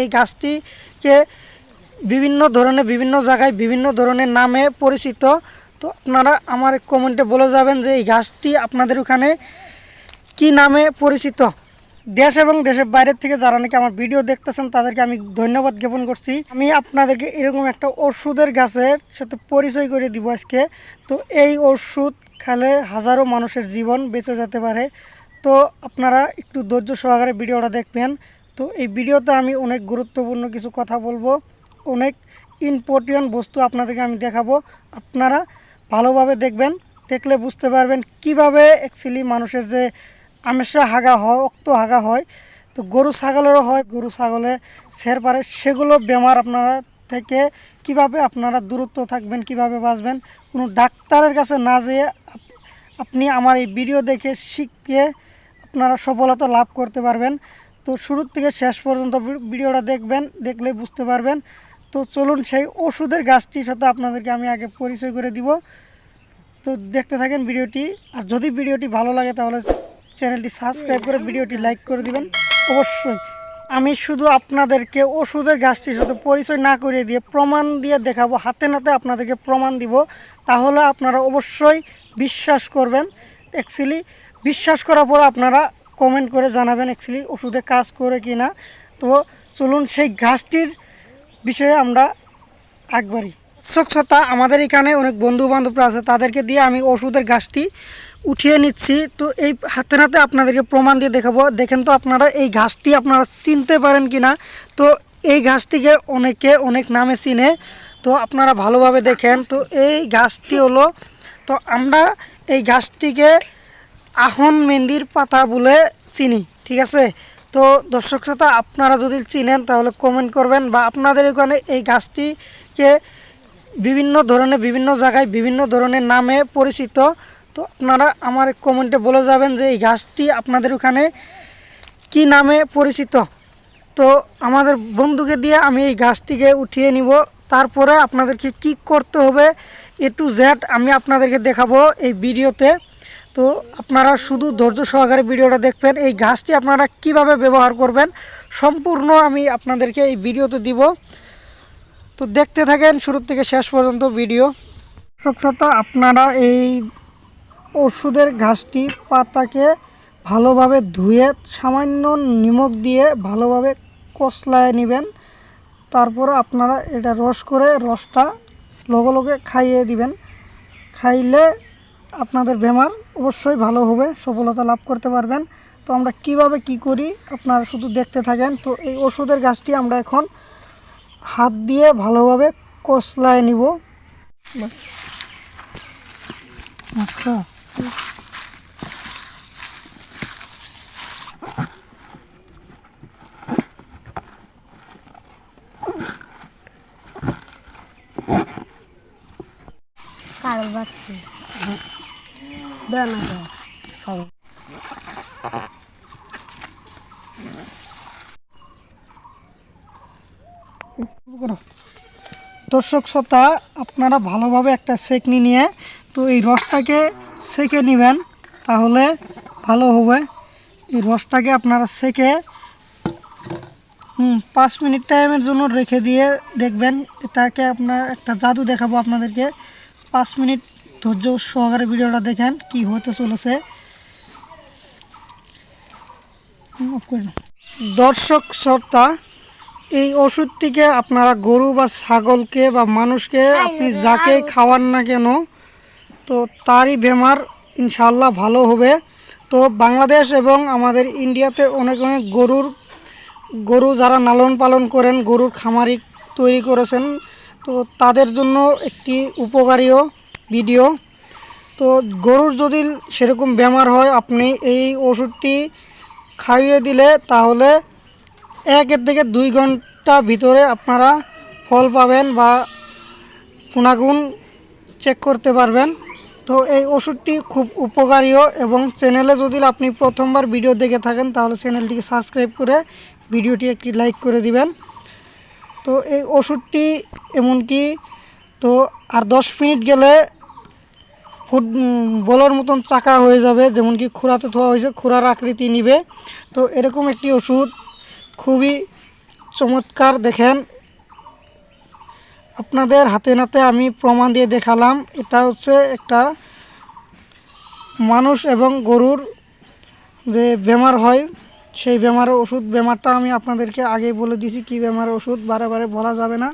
এই গাছটিকে বিভিন্ন ধরনের, বিভিন্ন জায়গায় বিভিন্ন ধরনের নামে পরিচিত। তো আপনারা আমার কমেন্টে বলে যাবেন যে এই গাছটি আপনাদের ওখানে কি নামে পরিচিত। দেশ এবং দেশের বাইরের থেকে যারা নাকি আমার ভিডিও দেখতেছেন, তাদেরকে আমি ধন্যবাদ জ্ঞাপন করছি। আমি আপনাদেরকে এরকম একটা ওষুধের গাছের সাথে পরিচয় করে দিব আজকে। তো এই ওষুধ খেলে হাজারো মানুষের জীবন বেঁচে যেতে পারে। তো আপনারা একটু ধৈর্য সহকারে ভিডিওটা দেখবেন। তো এই ভিডিওতে আমি অনেক গুরুত্বপূর্ণ কিছু কথা বলব, অনেক ইম্পর্টেন্ট বস্তু আপনাদেরকে আমি দেখাবো। আপনারা ভালোভাবে দেখবেন, দেখলে বুঝতে পারবেন কীভাবে অ্যাকচুয়ালি মানুষের যে আমেশা হাগা হয় অক্ত হাগা হয়, তো গরু ছাগলেরও হয়, গরু ছাগলে ছেড় পারে, সেগুলো বেমার আপনারা থেকে কীভাবে আপনারা দূরত্ব থাকবেন, কীভাবে বাঁচবেন, কোনো ডাক্তারের কাছে না যেয়ে আপনি আমার এই ভিডিও দেখে শিখে আপনারা সফলতা লাভ করতে পারবেন। তো শুরুর থেকে শেষ পর্যন্ত ভিডিওটা দেখবেন, দেখলে বুঝতে পারবেন। তো চলুন সেই ওষুধের গাছটির সাথে আপনাদেরকে আমি আগে পরিচয় করে দিব। তো দেখতে থাকেন ভিডিওটি। আর যদি ভিডিওটি ভালো লাগে তাহলে চ্যানেলটি সাবস্ক্রাইব করে ভিডিওটি লাইক করে দিবেন। অবশ্যই আমি শুধু আপনাদেরকে ওষুধের গাছটির সাথে পরিচয় না করিয়ে দিয়ে প্রমাণ দিয়ে দেখাবো, হাতে নাতে আপনাদেরকে প্রমাণ দিব। তাহলে আপনারা অবশ্যই বিশ্বাস করবেন। অ্যাকচুয়ালি বিশ্বাস করার পর আপনারা কমেন্ট করে জানাবেন অ্যাকচুয়ালি ওষুধে কাজ করে কি না। তো চলুন সেই গাছটির বিষয়ে আমরা একবারই স্বচ্ছতা আমাদের এখানে অনেক বন্ধু বান্ধবরা আছে, তাদেরকে দিয়ে আমি ওষুধের গাছটি উঠিয়ে নিচ্ছি। তো এই হাতে হাতে আপনাদেরকে প্রমাণ দিয়ে দেখাবো। দেখেন তো আপনারা এই ঘাসটি আপনারা চিনতে পারেন কি না? তো এই ঘাসটিকে অনেকে অনেক নামে চিনে। তো আপনারা ভালোভাবে দেখেন। তো এই গাছটি হলো, তো আমরা এই গাছটিকে আহন মেহেন্দির পাতা বলে চিনি, ঠিক আছে? তো দর্শক শ্রোতা, আপনারা যদি চিনেন, তাহলে কমেন্ট করবেন বা আপনাদের ওখানে এই গাছটিকে বিভিন্ন ধরনের, বিভিন্ন জায়গায় বিভিন্ন ধরনের নামে পরিচিত, তো আপনারা আমার কমেন্টে বলে যাবেন যে এই গাছটি আপনাদের ওখানে কি নামে পরিচিত। তো আমাদের বন্ধুকে দিয়ে আমি এই গাছটিকে উঠিয়ে নিব। তারপরে আপনাদেরকে কি করতে হবে এ টু জেড আমি আপনাদেরকে দেখাবো এই ভিডিওতে। তো আপনারা শুধু ধৈর্য সহকারে ভিডিওটা দেখবেন, এই গাছটি আপনারা কীভাবে ব্যবহার করবেন সম্পূর্ণ আমি আপনাদেরকে এই ভিডিওতে দিব। তো দেখতে থাকেন শুরু থেকে শেষ পর্যন্ত ভিডিও। সবসময় আপনারা এই ওষুধের ঘাসটি পাতাকে ভালোভাবে ধুয়ে, সামান্য নিমক দিয়ে ভালোভাবে কষলায় নেবেন। তারপরে আপনারা এটা রস করে রসটা লগে লগে খাইয়ে দিবেন। খাইলে আপনাদের বেমার অবশ্যই ভালো হবে, সফলতা লাভ করতে পারবেন। তো আমরা কীভাবে কি করি আপনারা শুধু দেখতে থাকেন। তো এই ওষুধের গাছটি আমরা এখন হাত দিয়ে ভালোভাবে কষলায় নিব। আচ্ছা। কারও বাচ্চা দর্শক শ্রোতা, আপনারা ভালোভাবে একটা সেকনি নিয়ে, তো এই রসটাকে সেকে নেবেন, তাহলে ভালো হবে। এই রসটাকে আপনারা সেকে, হুম, পাঁচ মিনিট টাইমের জন্য রেখে দিয়ে দেখবেন, এটাকে আপনার একটা জাদু দেখাবো আপনাদেরকে। পাঁচ মিনিট ধৈর্য সহকারে ভিডিওটা দেখেন কি হতে চলেছে। দর্শক শ্রোতা এই ওষুধটিকে আপনারা গরু বা ছাগলকে বা মানুষকে আপনি যাকে খাওয়ান না কেন তো তারই বেমার ইনশাল্লাহ ভালো হবে। তো বাংলাদেশ এবং আমাদের ইন্ডিয়াতে অনেক অনেক গরুর গরু যারা লালন পালন করেন গরুর খামারি তৈরি করেছেন তো তাদের জন্য একটি উপকারীও। ভিডিও তো গরুর যদি সেরকম বেমার হয়, আপনি এই ওষুধটি খাইয়ে দিলে তাহলে একের থেকে দুই ঘণ্টা ভিতরে আপনারা ফল পাবেন বা গুণাগুণ চেক করতে পারবেন। তো এই ওষুধটি খুব উপকারীও এবং চ্যানেলে যদি আপনি প্রথমবার ভিডিও দেখে থাকেন, তাহলে চ্যানেলটিকে সাবস্ক্রাইব করে ভিডিওটি একটি লাইক করে দিবেন। তো এই ওষুধটি এমনকি তো আর দশ মিনিট গেলে ফুট বলার মতন চাকা হয়ে যাবে যেমন কি খুরাতে থোয়া হয়েছে খুরার আকৃতি নিবে। তো এরকম একটি ওষুধ, খুবই চমৎকার, দেখেন। আপনাদের হাতে নাতে আমি প্রমাণ দিয়ে দেখালাম, এটা হচ্ছে একটা মানুষ এবং গরুর যে বেমার হয়, সেই বেমারের ওষুধ, বেমারটা আমি আপনাদেরকে আগেই বলে দিয়েছি, কী বেমারের ওষুধ, বারে বারে বলা যাবে না।